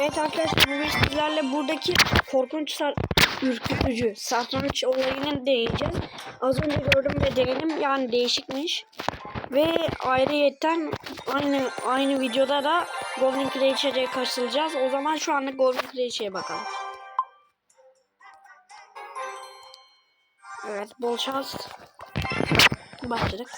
Evet arkadaşlar bugün sizlerle buradaki korkunç sar ürkütücü satranç olayını değineceğiz. Az önce gördüm ve denedim yani değişikmiş. Ve ayrıyetten aynı aynı videoda da Goblin Creature'e kasılacağız. O zaman şu anda Goblin Creature'e bakalım. Evet bol şans. Başladık.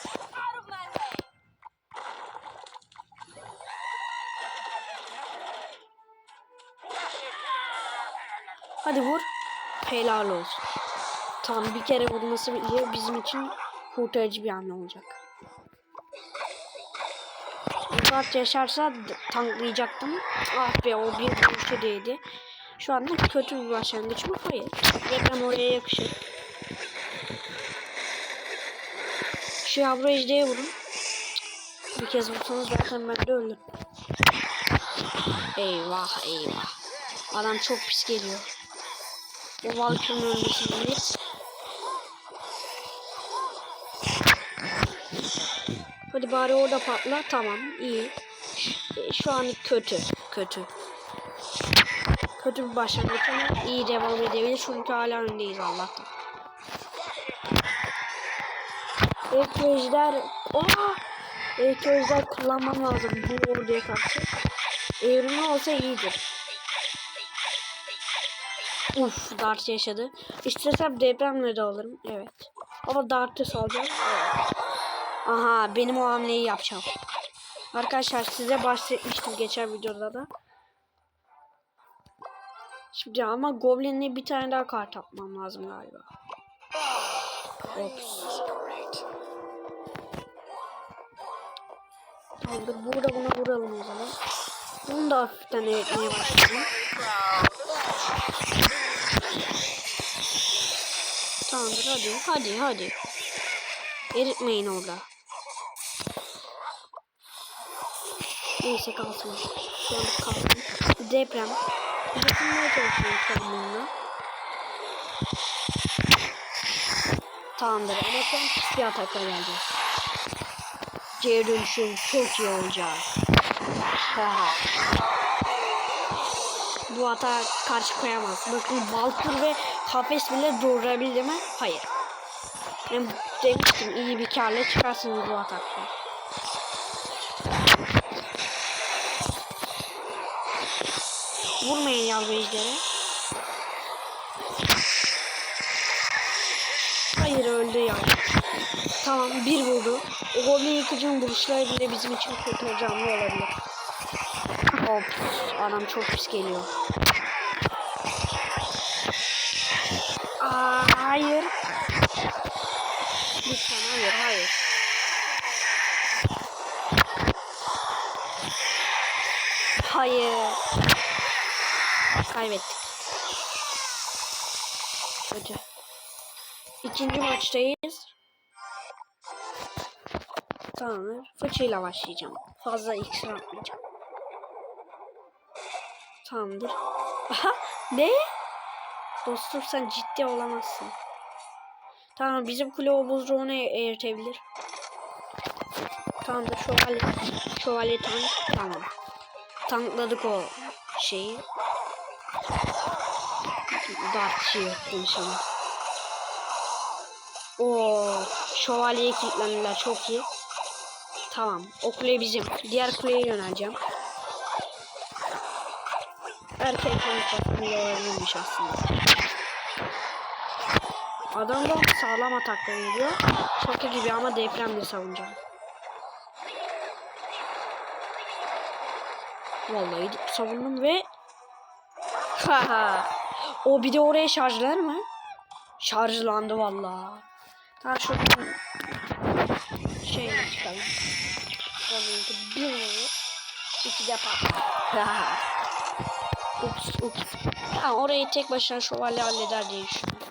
Hadi vur. Helal olsun. Tam bir kere vurması iyi bizim için kurtarıcı bir hamle olacak. Murat yaşarsa tanklayacaktım. Ah be o bir vuruşa değdi. Şu anda kötü bir başlangıç mı? Hayır. Reklam oraya yakışır. Şu yavru ejdeye vurun. Bir kez vursanız zaten ben de ölürüm. Eyvah eyvah. Adam çok pis geliyor. O Valkyrie'nin önündesindeyiz. Hadi bari orada patla. Tamam iyi. E, Şu an kötü. Kötü. Kötü bir başlangıç ama iyi devam edebilir. Çünkü hala öndeyiz Allah'tan. Evet ejder. Oha! Evet kullanmam lazım. Bu orduya karşı. Evrimi olsa iyidir. Uf dart yaşadı. İstesem depremle de alırım. Evet. Ama dartı salacağım. Aha benim o hamleyi yapacağım. Arkadaşlar size bahsetmiştim geçen videoda da. Şimdi ama Goblin'le bir tane daha kart atmam lazım galiba. Ops. Tamamdır. Burada buna vuralım o zaman. Bunu da hafiften eritmeye başladım. Tamamdır hadi hadi hadi. Eritmeyin orada. Neyse kalsın. Şu an kalsın. Deprem. Dokunmaya çalışıyorum şu an bununla. Tamamdır ama şu an bir atakla geleceğiz. Geri dönüşüm çok iyi olacak. Bu ata karşı koyamaz. Bakın Valkyr ve kafes bile durabildi mi? Hayır. Ben demiştim iyi bir karla çıkarsınız bu atakla. Vurmayın yavru ejderi. Hayır öldü ya. Tamam bir vurdu. O goblin yıkıcının vuruşları bile bizim için kurtarıcı hamle olabilir. Hop adam çok pis geliyor. Aa, hayır. Lütfen hayır hayır. Hayır. Kaybettik. Kötü. İkinci maçtayız. Tamamdır. Fıçıyla başlayacağım. Fazla iksir atmayacağım. Tamamdır. Aha ne? Dostum sen ciddi olamazsın. Tamam bizim kule o buzluğunu eritebilir. Tamamdır şövalye. Şövalye tank. Tamam. Tankladık o şeyi. Dartçıyı konuşalım. Oo, şövalyeye kilitlendiler çok iyi. Tamam. O kule bizim. Diğer kuleye yöneleceğim. Erkek konuşmasını olabilirmiş aslında. Adam da sağlam atakla geliyor. Şaka gibi ama depremle savunacağım. Vallahi savundum ve Haha. o bir de oraya şarjlar mı? Şarjlandı vallahi. Tamam şuradan şey çıkalım. Bir. İki de patlar. Ups ups. Ha, orayı tek başına şövalye halleder diye düşünüyorum.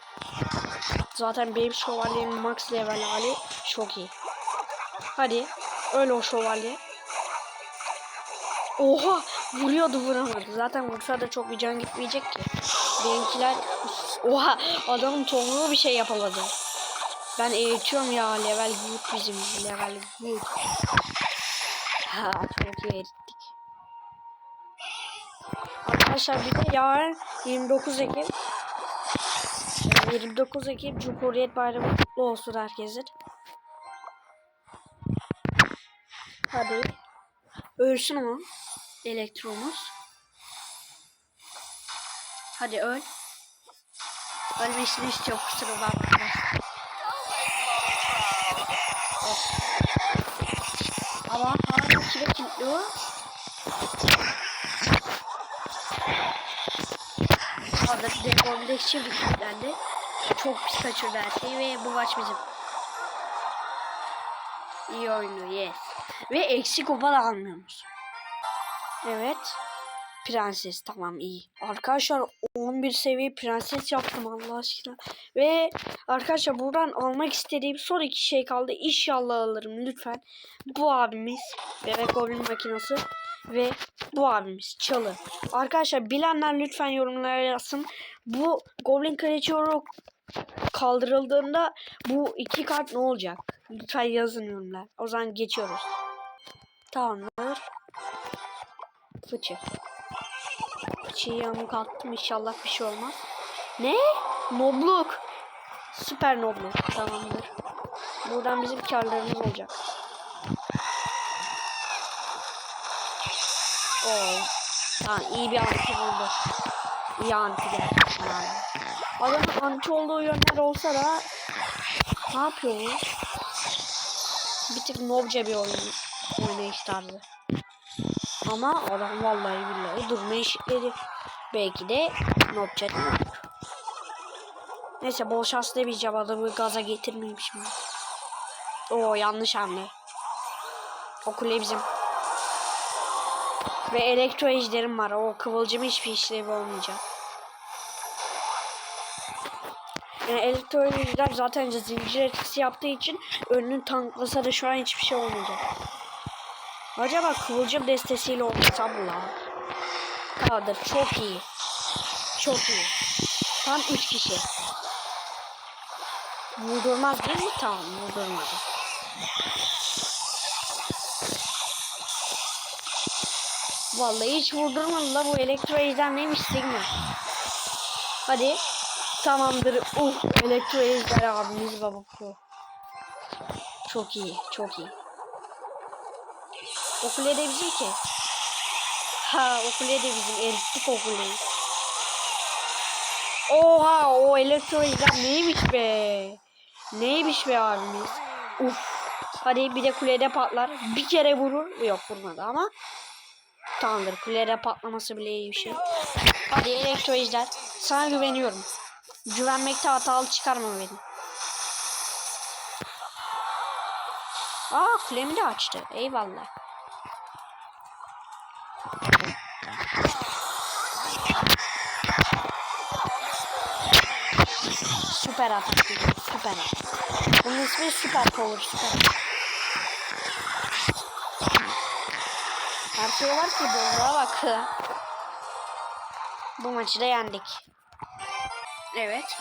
Zaten benim şövalyemin max level hali çok iyi. Hadi. Öyle o şövalye. Oha! Vuruyordu vuramadı. Zaten vursa da çok bir can gitmeyecek ki. Benimkiler... Oha! Adamın tohumlu bir şey yapamadı. Ben eğitiyorum ya level good bizim level good. Ha çok iyi. Arkadaşlar bir de yarın 29 Ekim 29 Ekim Cumhuriyet Bayramı kutlu olsun herkesin. Hadi. Ölsün o. Elektronuz. Hadi öl. Ölmesini istiyorum kusura bakma. Ama hala kime kilitliyor? Orada bir de orada için bir kilitlendi. Çok pis kaçırdı her şeyi ve bu maç bizim. İyi oynuyor yes. Ve eksik kupa da almıyoruz. Evet. Prenses tamam iyi. Arkadaşlar 11 seviye prenses yaptım Allah aşkına. Ve arkadaşlar buradan almak istediğim son iki şey kaldı. İnşallah alırım lütfen. Bu abimiz bebek goblin makinesi ve bu abimiz çalı. Arkadaşlar bilenler lütfen yorumlara yazsın. Bu goblin kreatörü kaldırıldığında bu iki kart ne olacak? Lütfen yazın yorumlar. O zaman geçiyoruz. Tamamdır. Fıçı. Fıçıyı yamuk attım inşallah bir şey olmaz. Ne? Nobluk. Süper nobluk. Tamamdır. Buradan bizim karlarımız olacak. Oo. Tamam iyi bir anti buldu. İyi anti gerçekten abi. Adamın anti olduğu yönler olsa da ne yapıyor bu? Bir tık nobca bir oyun oynayış tarzı. Ama adam vallahi billahi durma eşitleri. Belki de nobca değil? Neyse bol şans demeyeceğim adamı gaza getirmeyeyim şimdi. Oo yanlış hamle. O kule bizim. Ve elektro ejderim var. O kıvılcım hiçbir işlevi olmayacak. Yani elektro ejder zaten zincir etkisi yaptığı için önünü tanklasa da şu an hiçbir şey olmayacak. Acaba kıvılcım destesiyle olsam mı lan? Kaldır. Çok iyi. Çok iyi. Tam 3 kişi. Vurdurmaz değil mi? Tamam vurdurmadı. Vallahi hiç vurdurmadı la bu elektro ejder neymiş Sigma. Hadi. Tamamdır. Uh elektro ejder abimiz baba. Çok iyi. Çok iyi. O kule bizim ki. Ha o kule bizim. Erittik o kuleyi. Oha o elektro ejder neymiş be. Neymiş be abimiz. Uf. Hadi bir de kulede patlar. Bir kere vurur. Yok vurmadı ama. Tamamdır. Kulede patlaması bile iyi bir şey. Hadi elektro ejder. Sana güveniyorum. Güvenmekte hatalı çıkarma beni. Aa kulemi de açtı. Eyvallah. Süper atak. Süper atak. Bunun ismi süper power. Süper atak. Her şey var ki bolluğa bak. Bu maçı da yendik. Evet.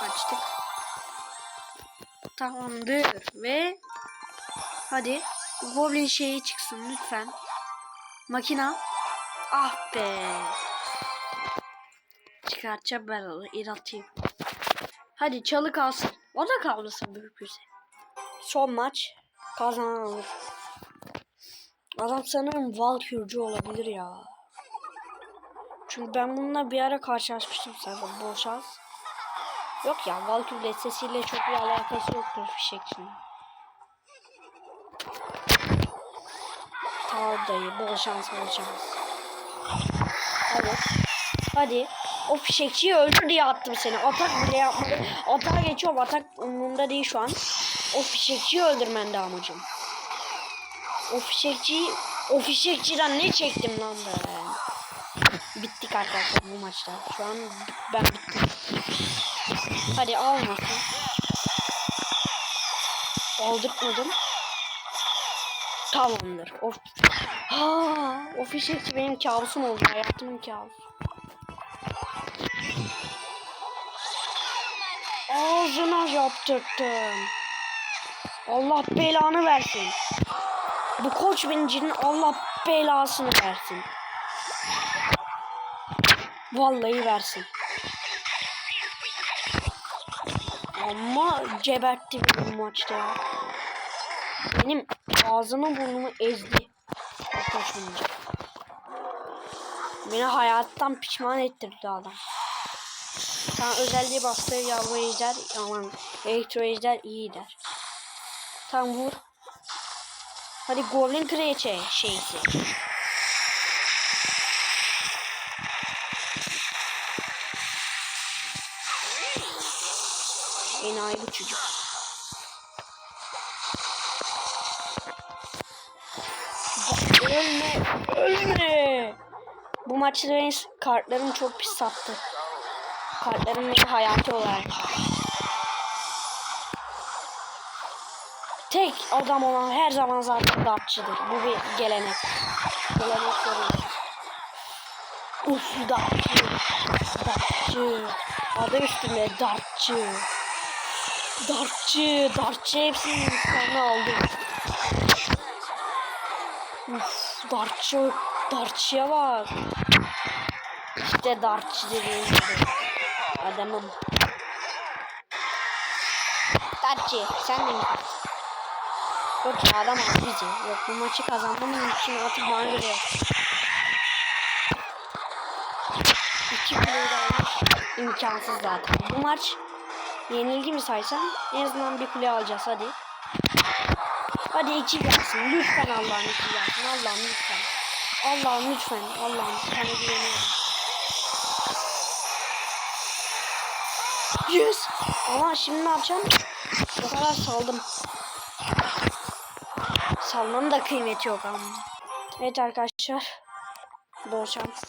Açtık. Tamamdır. Ve hadi Goblin şeyi çıksın lütfen. Makina. Ah be. Çıkartacağım ben onu. İratayım. Hadi çalı kalsın. O da kalmasın mümkünse. Son maç. Kazanan. Adam sanırım Valkürcü olabilir ya. Çünkü ben bununla bir ara karşılaşmıştım zaten bol şans. Yok ya Valkür destesiyle çok bir alakası yoktur fişekçinin. Tamam dayı bol şans bol şans. Hadi. Hadi. O fişekçiyi öldür diye attım seni. Atak bile yapmadım. Atağa geçiyorum. Atak umurumda değil şu an. O fişekçiyi öldürmen de amacım. O fişekçiyi o fişekçiden ne çektim lan be. Bittik arkadaşlar bu maçta. Şu an ben bittim. Hadi almasın. Aldırtmadım. Tamamdır. Of. Ha, o fişekçi benim kabusum oldu. Hayatımın kabusu. Ağzına yaptırttım. Allah belanı versin. Bu koç binicinin Allah belasını versin. Vallahi versin. Ama gebertti beni bu maçta ya. Benim ağzımı burnumu ezdi. Beni hayattan pişman ettirdi adam. Sen özelliği bastır yavru ejder aman elektro ejder iyi der. Tam vur. Hadi Goblin Kraliçe şeysi. Enayi bu çocuk. Ölme, ölme. Bu maçta benim kartlarım çok pis sattı. Kartlarım hayatı olarak. Tek adam olan her zaman zaten dartçıdır. Bu bir gelenek. Gelenek sorun. Uf dartçı. Dartçı. Adı üstünde dartçı. Dartçı. Dartçı hepsini intikamını aldı. Uf dartçı. Dartçıya bak. İşte dartçı dediğim gibi. Adamım. Dartçı sen de mi? Yok aldı bizi. Yok bu maçı kazanmam için artık bana göre yok. İki kuleyi almış. İmkansız zaten. Bu maç yenilgi mi saysan en azından bir kule alacağız hadi. Hadi iki gelsin. Lütfen Allah'ım iki gelsin. Allah'ım lütfen. Allah'ım lütfen. Allah'ım sana güveniyorum. Yes. Ama şimdi ne yapacağım? O kadar saldım. Salmanın da kıymeti yok ama. Evet arkadaşlar. Bol şans.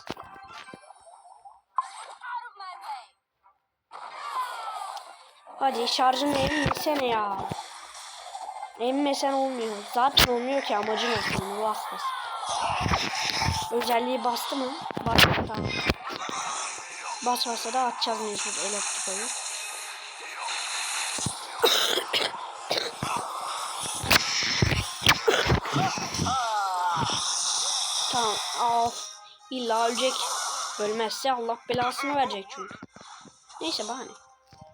Hadi şarjını emmesene ya. Emmesen olmuyor. Zaten olmuyor ki amacın olsun. Bas. Özelliği bastı mı? Bastı tamam. Basmasa da atacağız mecbur elektriği. Tamam. Al. İlla ölecek. Ölmezse Allah belasını verecek çünkü. Neyse bahane.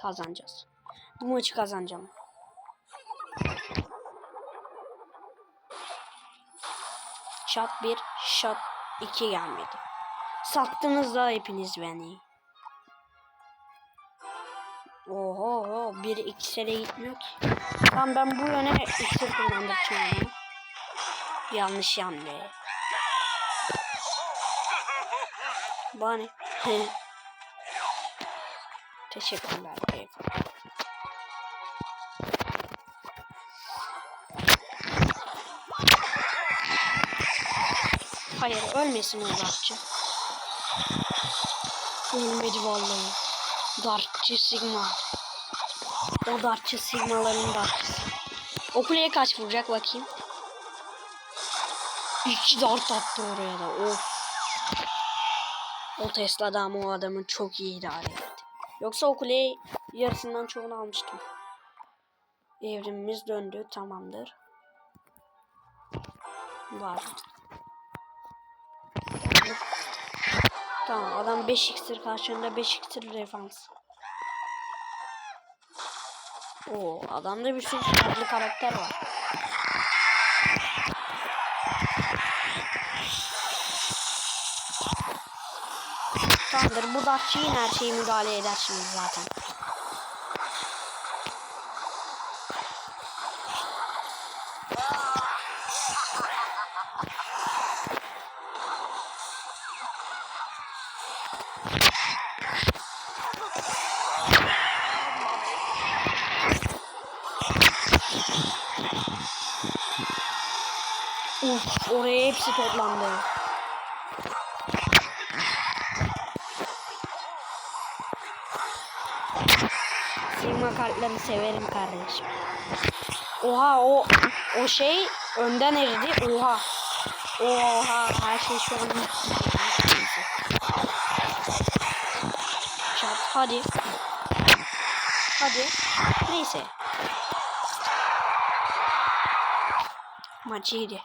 Kazanacağız. Bu maçı kazanacağım. Shot 1, shot 2 gelmedi. Sattınız da hepiniz beni. Oho, bir iksire gitmiyor ki. Tamam ben bu yöne iksir kullandıracağım onu. Yanlış hamle. Bana ne? Teşekkürler. Hayır ölmesin o dartçı. Ölmedi vallahi. Dartçı Sigma. O dartçı Sigmaların dartçısı. O kuleye kaç vuracak bakayım. İki dart attı oraya da. Of. O Tesla'da ama o adamın çok iyi idare etti. Yoksa o kuleyi yarısından çoğunu almıştım. Evrimimiz döndü. Tamamdır. Var. Tamam adam 5 iksir karşında 5 iksir defans. Oo adamda bir sürü farklı karakter var. Tamamdır bu dakçı yine her şeyi müdahale eder şimdi zaten. Uf, oraya hepsi toplandı. Sigma kartlarını severim kardeşim. Oha o o şey önden eridi. Oha. Oha her şey şu an Çat hadi. Hadi. Neyse. Maç iyiydi.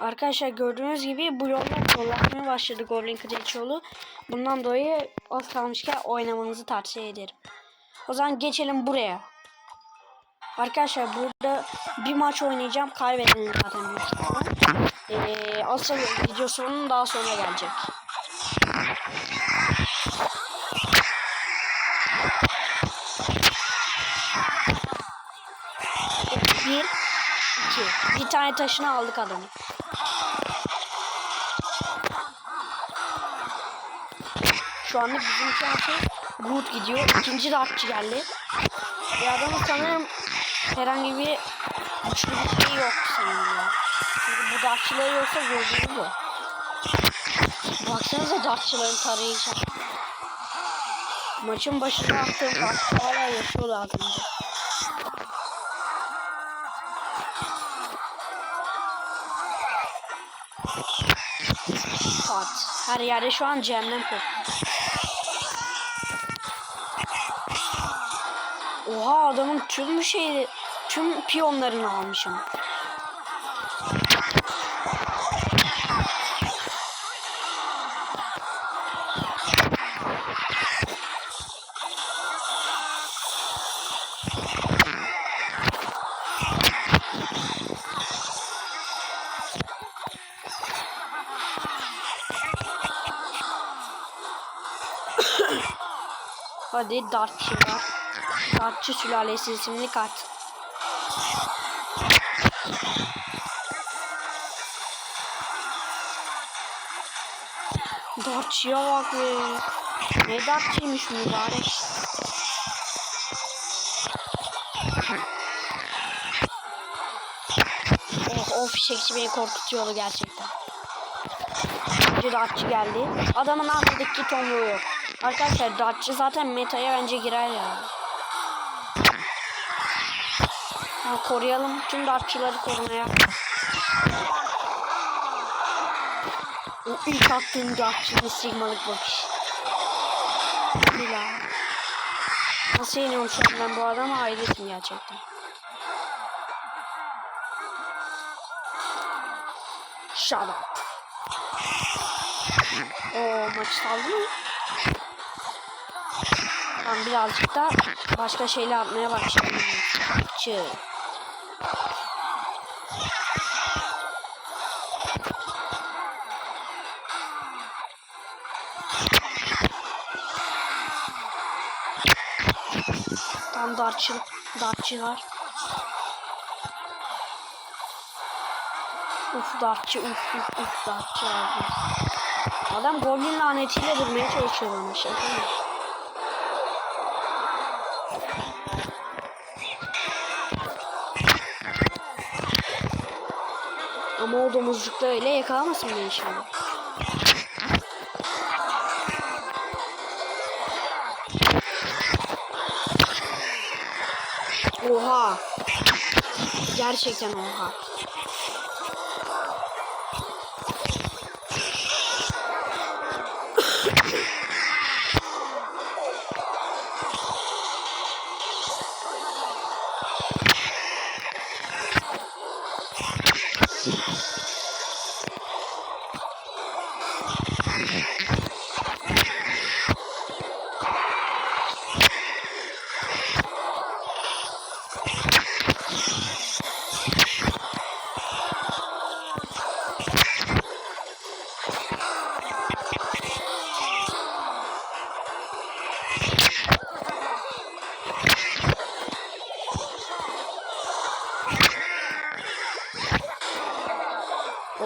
Arkadaşlar gördüğünüz gibi bu yollar zorlanmaya başladı Goblin Kraliçe yolu. Bundan dolayı az kalmışken oynamanızı tavsiye ederim. O zaman geçelim buraya. Arkadaşlar burada bir maç oynayacağım. Kaybedelim zaten. Ee, asıl videosunun daha sonra gelecek. Bir, iki. Bir tane taşını aldık adamı. Şu anda bizim şansı good gidiyor. İkinci de atçı geldi. Bir adamın sanırım herhangi bir güçlü bir şey yok sanırım ya. Çünkü bu dartçıları yoksa gördüğünüz bu. Baksanıza dartçıların tarayıcı. Maçın başına attığım dartçı hala yaşıyor önce. Pat. Her yerde şu an cehennem koktu. Oha adamın tüm şeyi tüm piyonlarını almışım. Hadi dartçı var. Dartçı sülalesi isimli kart. Dartçıya bak be. Ne dartçıymış mübarek. Oh o fişekçi beni korkutuyordu gerçekten. Bir dartçı geldi. Adamın arkadaki tomruğu yok. Arkadaşlar dartçı zaten metaya bence girer ya. Ha, koruyalım. Tüm dartçıları korumaya. O ilk attığım dartçının sigmalık bakış. Bila. Nasıl yeniyorum şu an ben bu adama hayretim gerçekten. Shut up. O maç saldı mı? Tamam birazcık da başka şeyler atmaya başlayalım. Çığ. Tam dartçı, dartçı var. Uf dartçı, uf uf uf dartçı var. Adam goblin lanetiyle durmaya çalışıyor bana şaka mı? Ama o domuzcukta öyle yakalamasın beni inşallah. Gerçekten oha.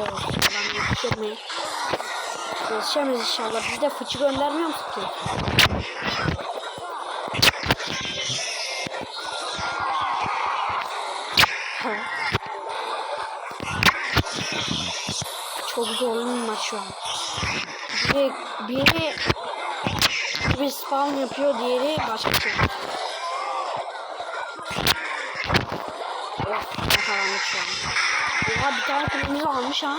Adam yetişir mi? Yetişemez inşallah. Biz de fıçı göndermiyor musun ki? Ha. Çok zorlu bir maç şu an. Biri, biri bir spawn yapıyor, diğeri başka şey. Oh, yakalandık şu an. Oha bir tane kırmızı almış ha.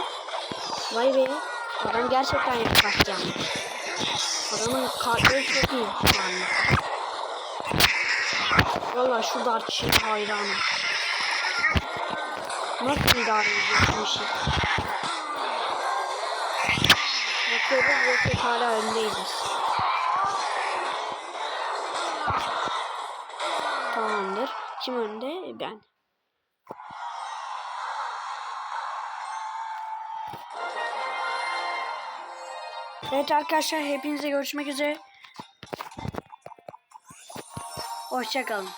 Vay be. Adam gerçekten yaklaştı yani. Adamın kartları çok iyi yani. Valla şu dartçı hayranım. Nasıl idare ediyorsun işi? geçiyoruz ve hala öndeyiz. Tamamdır. Kim önde? Ben. Evet arkadaşlar hepinize görüşmek üzere. Hoşçakalın.